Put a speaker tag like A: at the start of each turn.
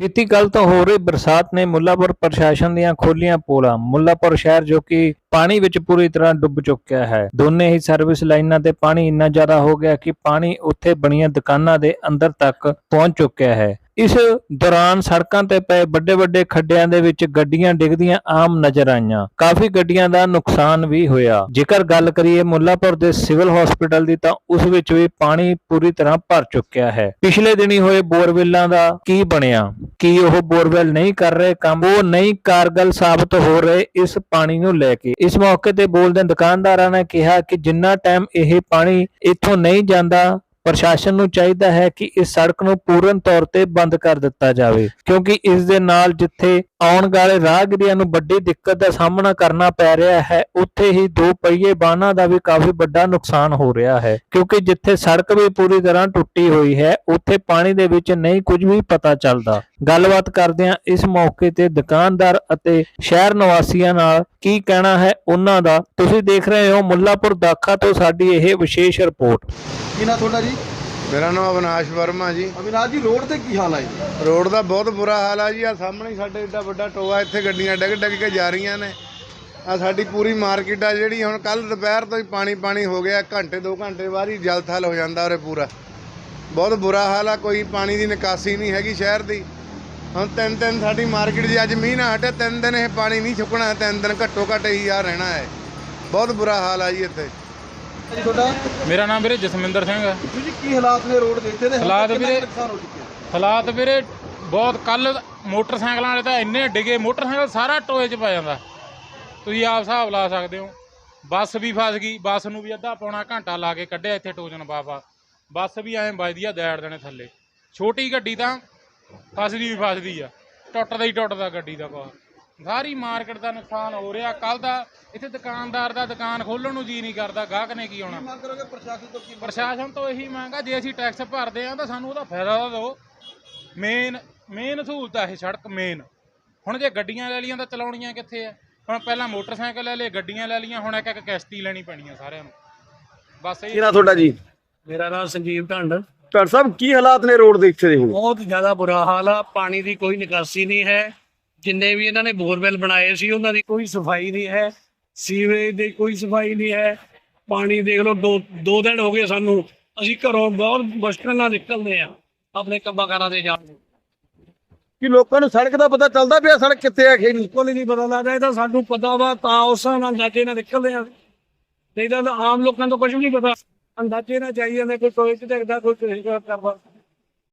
A: ਬੀਤੀ ਕੱਲ ਤੋਂ ਹੋ ਰਹੀ, ਬਰਸਾਤ ਨੇ ਮੁੱਲਾਪੁਰ ਪ੍ਰਸ਼ਾਸਨ ਦੀਆਂ ਖੋਲੀਆਂ ਪੋਲਾਂ। ਮੁੱਲਾਪੁਰ ਸ਼ਹਿਰ ਜੋ ਕਿ ਪਾਣੀ ਵਿੱਚ ਪੂਰੀ ਤਰ੍ਹਾਂ ਡੁੱਬ ਚੁੱਕਿਆ ਹੈ। ਦੋਨੇ ਹੀ ਸਰਵਿਸ ਲਾਈਨਾਂ ਤੇ ਪਾਣੀ ਇੰਨਾ ਜ਼ਿਆਦਾ ਹੋ ਗਿਆ ਕਿ ਪਾਣੀ ਉੱਥੇ ਬਣੀਆਂ ਦੁਕਾਨਾਂ ਦੇ ਅੰਦਰ ਤੱਕ ਪਹੁੰਚ ਚੁੱਕਿਆ ਹੈ। ਇਸ ਦੌਰਾਨ ਸੜਕਾਂ ਤੇ ਪਏ ਵੱਡੇ ਵੱਡੇ ਖੱਡਿਆਂ ਦੇ ਵਿੱਚ ਗੱਡੀਆਂ ਡਿੱਗਦੀਆਂ ਆਮ ਨਜ਼ਰ ਆਈਆਂ। ਕਾਫੀ ਗੱਡੀਆਂ ਦਾ ਨੁਕਸਾਨ ਵੀ ਹੋਇਆ। ਜੇਕਰ ਗੱਲ ਕਰੀਏ ਮੁੱਲਾਪੁਰ ਦੇ ਸਿਵਲ ਹਸਪੀਟਲ ਦੀ ਤਾਂ ਉਸ ਵਿੱਚ ਵੀ ਪਾਣੀ ਪੂਰੀ ਤਰ੍ਹਾਂ ਭਰ ਚੁੱਕਿਆ ਹੈ। ਪਿਛਲੇ ਦਿਨੀ ਹੋਏ ਬੋਰਵੈਲਾਂ ਦਾ ਕੀ ਬਣਿਆ? ਕੀ ਉਹ ਬੋਰਵੈਲ ਨਹੀਂ ਕਰ ਰਹੇ ਕੰਮ? ਉਹ ਨਹੀਂ ਕਾਰਗਲ ਸਾਬਤ ਹੋ ਰਹੇ ਇਸ ਪਾਣੀ ਨੂੰ ਲੈ ਕੇ। ਇਸ ਮੌਕੇ ਤੇ ਬੋਲਦੇ ਦੁਕਾਨਦਾਰਾਂ ਨੇ ਕਿਹਾ ਕਿ ਜਿੰਨਾ ਟਾਈਮ ਇਹ ਪਾਣੀ ਇੱਥੋਂ ਨਹੀਂ ਜਾਂਦਾ ਪ੍ਰਸ਼ਾਸਨ ਨੂੰ ਚਾਹੀਦਾ ਹੈ ਕਿ ਇਸ ਸੜਕ ਨੂੰ ਪੂਰਨ ਤੌਰ ਤੇ ਬੰਦ ਕਰ ਦਿੱਤਾ ਜਾਵੇ, ਕਿਉਂਕਿ ਇਸ ਦੇ ਨਾਲ ਜਿੱਥੇ ਆਉਣ ਵਾਲੇ ਰਾਹਗੀਰਾਂ ਨੂੰ ਵੱਡੀ ਦਿੱਕਤ ਦਾ ਸਾਹਮਣਾ ਕਰਨਾ ਪੈ ਰਿਹਾ ਹੈ। ਉੱਥੇ ਹੀ ਦੋ ਪਹੀਏ ਵਾਹਨਾਂ ਦਾ ਵੀ ਕਾਫੀ ਵੱਡਾ ਨੁਕਸਾਨ ਹੋ ਰਿਹਾ ਹੈ। ਕਿਉਂਕਿ ਜਿੱਥੇ ਸੜਕ ਵੀ ਪੂਰੀ ਤਰ੍ਹਾਂ ਟੁੱਟੀ ਹੋਈ ਹੈ, ਉੱਥੇ ਪਾਣੀ ਦੇ ਵਿੱਚ ਨਹੀਂ ਕੁਝ ਵੀ ਪਤਾ ਚੱਲਦਾ। ਗੱਲਬਾਤ ਕਰਦੇ ਹਾਂ ਇਸ ਮੌਕੇ ਤੇ ਦੁਕਾਨਦਾਰ ਅਤੇ ਸ਼ਹਿਰ ਨਿਵਾਸੀਆਂ ਨਾਲ ਕੀ ਕਹਿਣਾ ਹੈ, ਉਹਨਾਂ ਦਾ ਤੁਸੀਂ ਦੇਖ ਰਹੇ ਹੋ ਮੁੱਲਾਪੁਰ ਦਾਖਾ ਤੋਂ ਸਾਡੀ ਇਹ ਵਿਸ਼ੇਸ਼ ਰਿਪੋਰਟ।
B: ਕੀ ਤੁਹਾਡਾ ਜੀ?
C: ਮੇਰਾ ਨਾਮ ਅਵਨਾਸ਼ ਵਰਮਾ ਜੀ।
B: ਅਵਿਨਾਸ਼ ਜੀ ਰੋਡ ਤੇ ਕੀ ਹਾਲ ਹੈ ਜੀ?
C: ਰੋਡ ਦਾ ਬਹੁਤ ਬੁਰਾ ਹਾਲ ਆ ਜੀ। ਆ ਸਾਹਮਣੇ ਹੀ ਸਾਡੇ ਏਡਾ ਵੱਡਾ ਟੋਆ ਇੱਥੇ ਗੱਡੀਆਂ ਡਿੱਗ ਡਿੱਗ ਕੇ ਜਾ ਰਹੀਆਂ ਨੇ। ਆ ਸਾਡੀ ਪੂਰੀ ਮਾਰਕੀਟ ਆ ਜਿਹੜੀ ਹੁਣ ਕੱਲ ਦੁਪਹਿਰ ਤੋਂ ਹੀ ਪਾਣੀ ਪਾਣੀ ਹੋ ਗਿਆ। ਘੰਟੇ 2 ਘੰਟੇ ਬਾਅਦ ਹੀ ਜਲ ਥਲ ਹੋ ਜਾਂਦਾ ਉਰੇ ਪੂਰਾ। ਬਹੁਤ ਬੁਰਾ ਹਾਲ ਆ ਕੋਈ ਪਾਣੀ ਦੀ ਨਿਕਾਸੀ ਨਹੀਂ ਹੈਗੀ ਸ਼ਹਿਰ ਦੀ। ਹੁਣ ਤਿੰਨ ਦਿਨ ਸਾਡੀ ਮਾਰਕੀਟ 'ਚ ਅੱਜ ਮੀਂਹ ਨਾ ਹਟੇ ਤਿੰਨ ਦਿਨ ਇਹ ਪਾਣੀ ਨਹੀਂ ਚੁੱਕਣਾ ਤਿੰਨ ਦਿਨ ਘੱਟੋ ਘੱਟ ਹੀ ਆ ਰਹਿਣਾ ਹੈ। ਬਹੁਤ ਬੁਰਾ ਹਾਲ ਆ ਜੀ ਇੱਥੇ।
B: ਜੀ ਤੁਹਾਡਾ?
D: ਮੇਰਾ ਨਾਮ ਵੀਰੇ ਜਸਮਿੰਦਰ ਸਿੰਘ ਹੈ।
B: ਜੀ ਕੀ ਹਾਲਾਤ ਨੇ ਰੋਡ ਦੇ ਇੱਥੇ? ਦੇ
D: ਹਾਲਾਤ ਵੀਰੇ-
B: ਕੁ ਨੁਕਸਾਨ ਹੋ ਚੁੱਕਿਆ?
D: ਹਾਲਾਤ ਵੀਰੇ ਬਹੁਤ ਕੱਲ ਮੋਟਰਸਾਈਕਲਾਂ ਵਾਲੇ ਤਾਂ ਇੰਨੇ ਡਿਗੇ ਮੋਟਰਸਾਈਕਲ ਸਾਰਾ ਟੋਏ 'ਚ ਪੈ ਜਾਂਦਾ। ਤੁਸੀਂ ਆਪ ਹਿਸਾਬ ਲਾ ਸਕਦੇ ਹੋ। ਬੱਸ ਵੀ ਫਸ ਗਈ ਬੱਸ ਨੂੰ ਵੀ ਅੱਧਾ ਪੌਣਾ ਘੰਟਾ ਲਾ ਕੇ ਕੱਢਿਆ ਇੱਥੇ ਟੋਜਨ ਬਾਬਾ। ਬੱਸ ਵੀ ਐਂ ਵੱਜਦੀ ਆ ਦੈੜ ਦੇਣੇ ਥੱਲੇ। ਛੋਟੀ ਗੱਡੀ ਤਾਂ ਫਸਦੀ ਵੀ ਫਸਦੀ ਆ। ਟੁੱਟਦਾ ਹੀ ਟੁੱਟਦਾ ਗੱਡੀ ਦਾ ਕੋ ਸਾਰੀ ਮਾਰਕੀਟ ਦਾ ਨੁਕਸਾਨ ਹੋ ਰਿਹਾ। ਕੱਲ ਦਾ ਇੱਥੇ ਦੁਕਾਨਦਾਰ ਦਾ ਦੁਕਾਨ ਖੋਲਣ ਨੂੰ ਜੀ ਨਹੀਂ ਕਰਦਾ। ਗਾਹਕ ਨੇ ਕੀ ਆਉਣਾ?
B: ਮੰਗ ਕਰੋਗੇ ਪ੍ਰਸ਼ਾਸਨ ਤੋਂ ਕੀ
D: ਪ੍ਰਸ਼ਾਸਨ ਤੋਂ ਇਹੀ ਮੰਗ ਜੇ ਅਸੀਂ ਟੈਕਸ ਭਰਦੇ ਆ ਤਾਂ ਸਾਨੂੰ ਉਹਦਾ ਫਾਇਦਾ ਤਾਂ ਦਿਓ। ਮੇਨ ਮੇਨ ਸਹੂਲਤ ਆ ਇਹ ਸੜਕ ਮੇਨ ਹੁਣ ਜੇ ਗੱਡੀਆਂ ਲੈ ਲੀਆਂ ਤਾਂ ਚਲਾਉਣੀਆਂ ਕਿੱਥੇ ਆ? ਹੁਣ ਪਹਿਲਾਂ ਮੋਟਰਸਾਈਕਲ ਲੈ ਲਏ ਗੱਡੀਆਂ ਲੈ ਲੀਆਂ ਹੁਣ ਇੱਕ ਇੱਕ ਕਿਸ਼ਤੀ ਲੈਣੀ ਪੈਣੀ ਆ ਸਾਰਿਆਂ ਨੂੰ। ਬਸ ਇਹ
B: ਕੀ ਨਾ ਤੁਹਾਡਾ ਜੀ?
E: ਮੇਰਾ ਨਾਮ ਸੰਜੀਵ ਢੰਡ।
B: ਡਾਕਟਰ ਸਾਹਿਬ ਕੀ ਹਾਲਾਤ ਨੇ ਰੋਡ ਦੇ ਇੱਥੇ ਦੇ ਹੁਣ?
E: ਬਹੁਤ ਜ਼ਿਆਦਾ ਬੁਰਾ ਹਾਲ ਆ। ਪਾਣੀ ਦੀ ਕੋਈ ਨਿਕਾਸੀ ਨਹੀਂ ਹੈ। ਜਿੰਨੇ ਵੀ ਇਹਨਾਂ ਨੇ ਬੋਰਵੈਲ ਬਣਾਏ ਸੀ ਉਹਨਾਂ ਦੀ ਕੋਈ ਸਫ਼ਾਈ ਨਹੀਂ ਹੈ ਸੀਵਰੇਜ ਦੀ ਕੋਈ ਸਫ਼ਾਈ ਨਹੀਂ ਹੈ ਪਾਣੀ ਦੇਖ ਲਓ ਦੋ ਦੋ ਦਿਨ ਹੋ ਗਏ ਸਾਨੂੰ ਅਸੀਂ ਘਰੋਂ ਬਹੁਤ ਮੁਸ਼ਕਲ ਨਾਲ ਨਿਕਲਦੇ ਆ ਆਪਣੇ ਕੰਮਾਂ ਕਾਰਾਂ ਤੇ ਜਾਣ ਨੂੰ
B: ਕੀ ਲੋਕਾਂ ਨੂੰ ਸੜਕ ਦਾ ਪਤਾ ਚੱਲਦਾ ਪਿਆ ਸੜਕ ਕਿੱਥੇ ਹੈ ਖੇੜੀ
E: ਬਿਲਕੁਲ ਹੀ ਨਹੀਂ ਪਤਾ ਲੱਗਦਾ ਇਹ ਤਾਂ ਸਾਨੂੰ ਪਤਾ ਵਾ ਤਾਂ ਉਸ ਨਾਲ ਅੰਦਾਜ਼ੇ ਨਾਲ ਨਿਕਲਦੇ ਆ। ਨਹੀਂ ਤਾਂ ਆਮ ਲੋਕਾਂ ਤੋਂ ਕੁਝ ਵੀ ਨਹੀਂ ਪਤਾ ਅੰਦਾਜ਼ੇ ਨਾਲ ਚਾਹੀਦੇ ਨੇ ਕੋਈ ਟੋਏ ਚ ਦੇਖਦਾ ਕੋਈ ਕਿਸੇ ਦਾ ਕਰਦਾ।